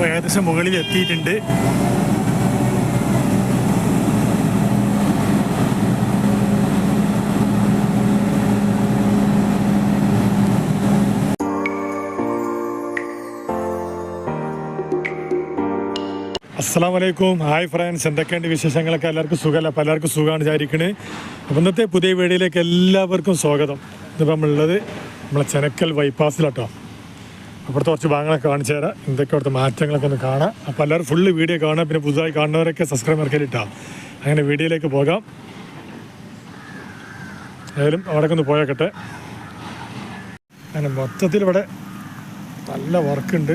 അപ്പോൾ ഏകദേശം മുകളിൽ എത്തിയിട്ടുണ്ട്. അസ്സാം വലൈക്കും ഹായ് ഫ്രണ്ട്സ്. എന്തൊക്കെയുണ്ട് വിശേഷങ്ങളൊക്കെ? എല്ലാവർക്കും സുഖമല്ല? പലർക്കും സുഖമാണ് വിചാരിക്കണേ. അപ്പോൾ ഇന്നത്തെ പുതിയ വീഡിയോയിലേക്ക് എല്ലാവർക്കും സ്വാഗതം. ഇതിപ്പോൾ നമ്മളുള്ളത് നമ്മളെ ചെനക്കൽ ബൈപ്പാസിലാട്ടോ അപ്പുറത്ത് കുറച്ച് ഭാഗങ്ങളൊക്കെ കാണിച്ചു തരാം. എന്തൊക്കെ അവിടുത്തെ മാറ്റങ്ങളൊക്കെ ഒന്ന് കാണാം. അപ്പോൾ എല്ലാവരും ഫുള്ള് വീഡിയോ കാണാം പിന്നെ പുതുതായി കാണുന്നവരൊക്കെ സബ്സ്ക്രൈബ് മറക്കലിട്ടാ അങ്ങനെ വീഡിയോയിലേക്ക് പോകാം. ഏതായാലും അവിടേക്ക് ഒന്ന് പോയേക്കട്ടെ. അങ്ങനെ മൊത്തത്തിൽ ഇവിടെ നല്ല വർക്കുണ്ട്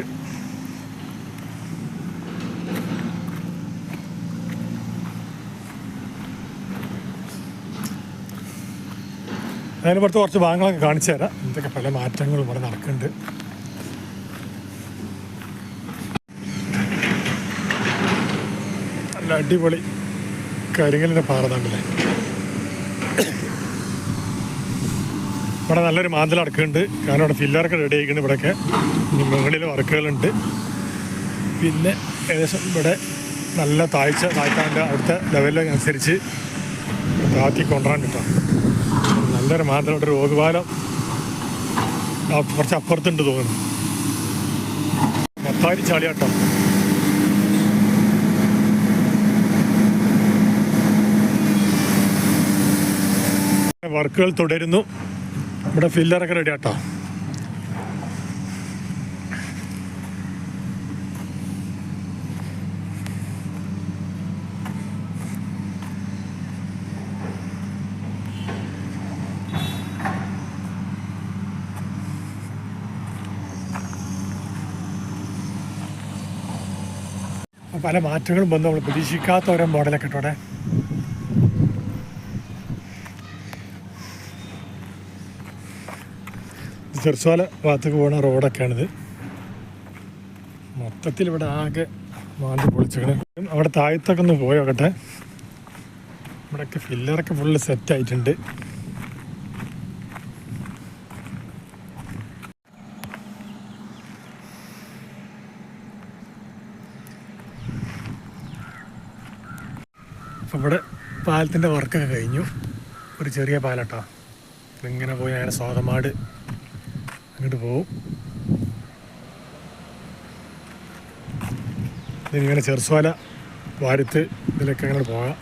അതിന് പുറത്ത് കുറച്ച് ഭാഗങ്ങളൊക്കെ കാണിച്ചു തരാം. എന്തൊക്കെ പല മാറ്റങ്ങളും ഇവിടെ നടക്കുന്നുണ്ട്. നല്ല അടിപൊളി കരിങ്കലിന്റെ പാറതാണ്ടല്ലേ ഇവിടെ നല്ലൊരു മാന്തൽ അടക്കുന്നുണ്ട്. കാരണം ഇവിടെ ഫില്ലറൊക്കെ റെഡി ആയിട്ടുണ്ട് ഇവിടെയൊക്കെ. മുകളിൽ വർക്കുകളുണ്ട്. പിന്നെ ഏകദേശം ഇവിടെ നല്ല താഴ്ച താഴ്ത്താണ്ട് അവിടുത്തെ ലെവലിനനുസരിച്ച് താത്തി കൊണ്ടുവരാൻ കിട്ടാം. നല്ലൊരു മാന്തൽ ഇവിടെ ഒരു ഓകുപാലം കുറച്ച് അപ്പുറത്തുണ്ട് തോന്നുന്നു. മത്താരി ചാളിയാട്ടം വർക്കുകൾ തുടരുന്നു. ഇവിടെ ഫില്ലറൊക്കെ റെഡി ആട്ടോ. പല മാറ്റങ്ങളും വന്നു. നമ്മൾ പ്രതീക്ഷിക്കാത്ത ഓരോ മോഡലൊക്കെ ഇട്ടോടെ. ചെറുസോല ഭാഗത്തേക്ക് പോകുന്ന റോഡൊക്കെയാണിത്. മൊത്തത്തിൽ ഇവിടെ ആകെ മാന്തി പൊളിച്ചേക്കണ് അവിടെ താഴത്തൊക്കെ ഒന്ന് പോയോക്കട്ടെ ഇവിടെയൊക്കെ ഫില്ലറൊക്കെ ഫുള്ള് സെറ്റ് ആയിട്ടുണ്ട്. അപ്പോൾ ഇവിടെ പാലത്തിന്റെ വർക്കൊക്കെ കഴിഞ്ഞു. ഒരു ചെറിയ പാലട്ടോ ഇങ്ങനെ പോയി അങ്ങനെ സ്വാതമാട് അങ്ങോട്ട് പോവും. ഇങ്ങനെ ചെറുസോല വാരത്ത് ഇതിലൊക്കെ അങ്ങോട്ട് പോകാം.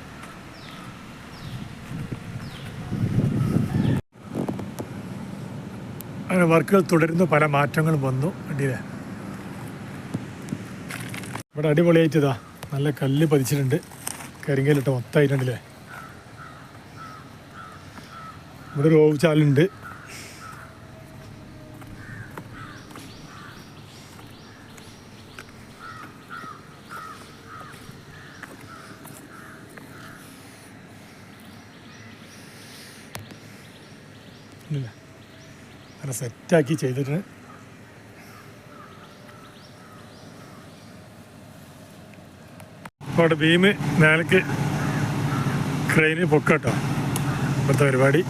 അങ്ങനെ വർക്കുകൾ തുടരുന്നു പല മാറ്റങ്ങളും വന്നു. വണ്ടിയിലെ ഇവിടെ അടിപൊളിയായിട്ടതാ നല്ല കല്ല് പതിച്ചിട്ടുണ്ട്. കരിങ്കല്ലിട്ട് മൊത്തമായിട്ടുണ്ടല്ലേ ഇവിടെ ഒരു ഓവുചാലുണ്ട് ഇല്ല അങ്ങനെ സെറ്റാക്കി ചെയ്തിട്ട് അവിടെ ബീം മേലേക്ക് ക്രെയിന് പൊക്കട്ടോ. ഇപ്പോഴത്തെ പരിപാടി.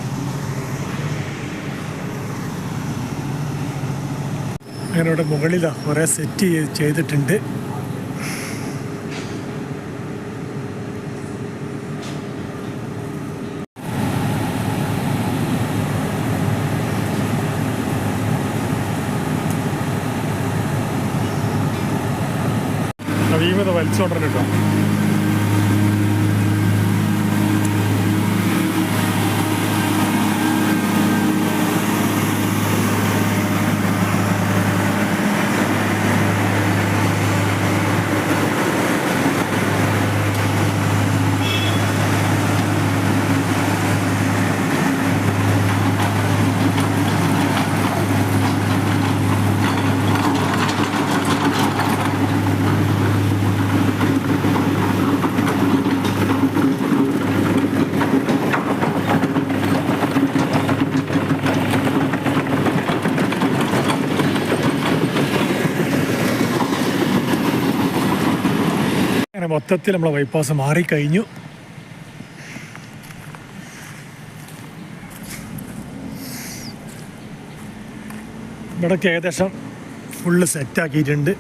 അങ്ങനെ ഇവിടെ മുകളിലാണ് കുറേ സെറ്റ് ചെയ്തിട്ടുണ്ട്. ഭീമത വലിച്ചോണ്ടല്ലോ അങ്ങനെ മൊത്തത്തിൽ നമ്മളെ ബൈപ്പാസ് മാറിക്കഴിഞ്ഞു. ഇവിടൊക്കെ ഏകദേശം ഫുള്ള് സെറ്റാക്കിയിട്ടുണ്ട്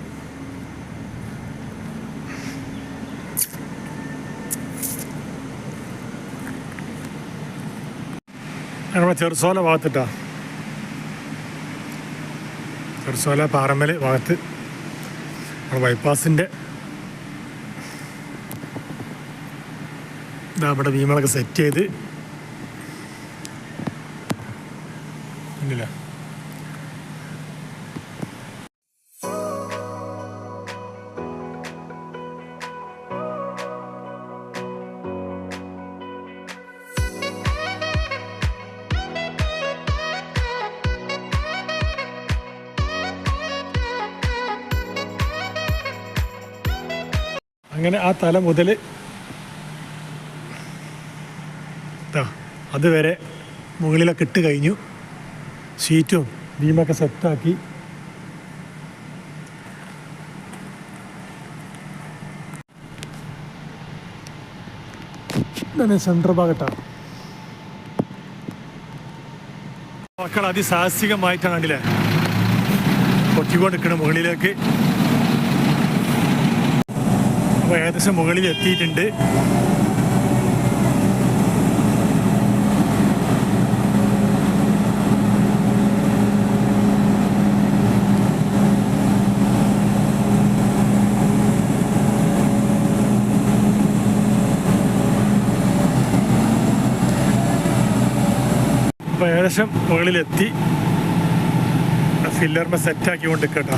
നമ്മുടെ ചെറുസോല ഭാഗത്തിട്ടാ. ചെറുസോല പാറമ്മൽ ഭാഗത്ത്. നമ്മുടെ ബൈപ്പാസിന്റെ ഇതാ ഇവിടെ ഭീമളൊക്കെ സെറ്റ് ചെയ്ത്. ഇല്ല അങ്ങനെ ആ തല മുതൽ അതുവരെ മുകളിലൊക്കെ ഇട്ട് കഴിഞ്ഞു. സീറ്റും ബീമൊക്കെ സെറ്റാക്കി. ഇതാണ് സെൻട്രൽ ഭാഗത്താണ് മക്കൾ അതിസാഹസികമായിട്ടാണ് കണ്ടില്ലേ? പൊട്ടിക്കൊണ്ടിരിക്കണം മുകളിലേക്ക്. അപ്പോൾ ഏകദേശം മുകളിൽ എത്തിയിട്ടുണ്ട് ഏകദേശം മുകളിലെത്തി. ഫില്ലറിനെ സെറ്റാക്കി കൊണ്ട് കേട്ടോ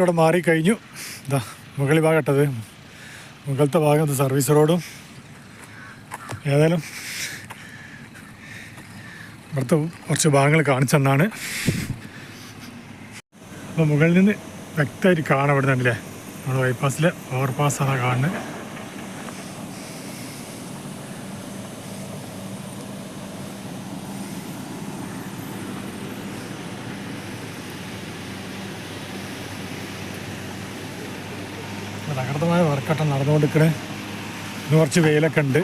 ഇവിടെ മാറിക്കഴിഞ്ഞു. ഇതാ മുകളിൽ ഭാഗട്ടത്. മുകളിലത്തെ ഭാഗം ഇത് സർവീസ് റോഡും ഏതായാലും ഇവിടുത്തെ കുറച്ച് ഭാഗങ്ങൾ കാണിച്ചെന്നാണ് അപ്പോൾ മുകളിൽ നിന്ന് വ്യക്തമായിട്ട് കാണാം ഇവിടെ നിന്നല്ലേ നമ്മുടെ ബൈപ്പാസിലെ ഓവർ പാസ്സാണ് കാണുന്നത്. തകർത്തമായ വർക്കട്ടം നടന്നുകൊണ്ടിരിക്കണേ. ഇന്ന് കുറച്ച് വെയിലൊക്കെ ഉണ്ട്.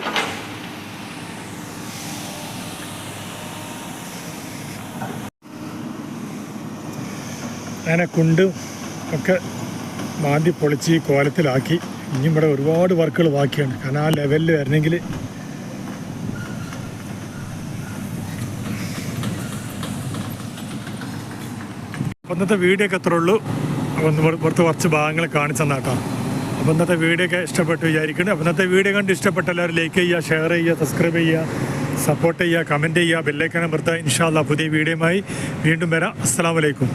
അങ്ങനെ കുണ്ടും ഒക്കെ മാന്തി പൊളിച്ച് ഈ കോലത്തിലാക്കി. ഇനിയും ഇവിടെ ഒരുപാട് വർക്കുകൾ ബാക്കിയാണ് കാരണം ആ ലെവലിൽ വരണമെങ്കിൽ ഇന്നത്തെ വീഡിയോ ഒക്കെ അത്രേ ഉള്ളൂ. ഒന്ന് പുറ- പുറത്ത് കുറച്ച് ഭാഗങ്ങൾ കാണിച്ചെന്നാട്ടോ അപ്പോൾ ഇന്നത്തെ വീഡിയോ ഒക്കെ ഇഷ്ടപ്പെട്ടു വിചാരിക്കുന്നു അപ്പോൾ ഇന്നത്തെ വീഡിയോ കണ്ട് ഇഷ്ടപ്പെട്ട എല്ലാവരും ലൈക്ക് ചെയ്യുക ഷെയർ ചെയ്യുക സബ്സ്ക്രൈബ് ചെയ്യുക സപ്പോർട്ട് ചെയ്യുക കമന്റ് ചെയ്യുക ബെല്ലൈക്കൻ അമർത്തുക. ഇൻഷാല്ല പുതിയ വീഡിയോയുമായി വീണ്ടും വരാം. അസ്സാം വലൈക്കും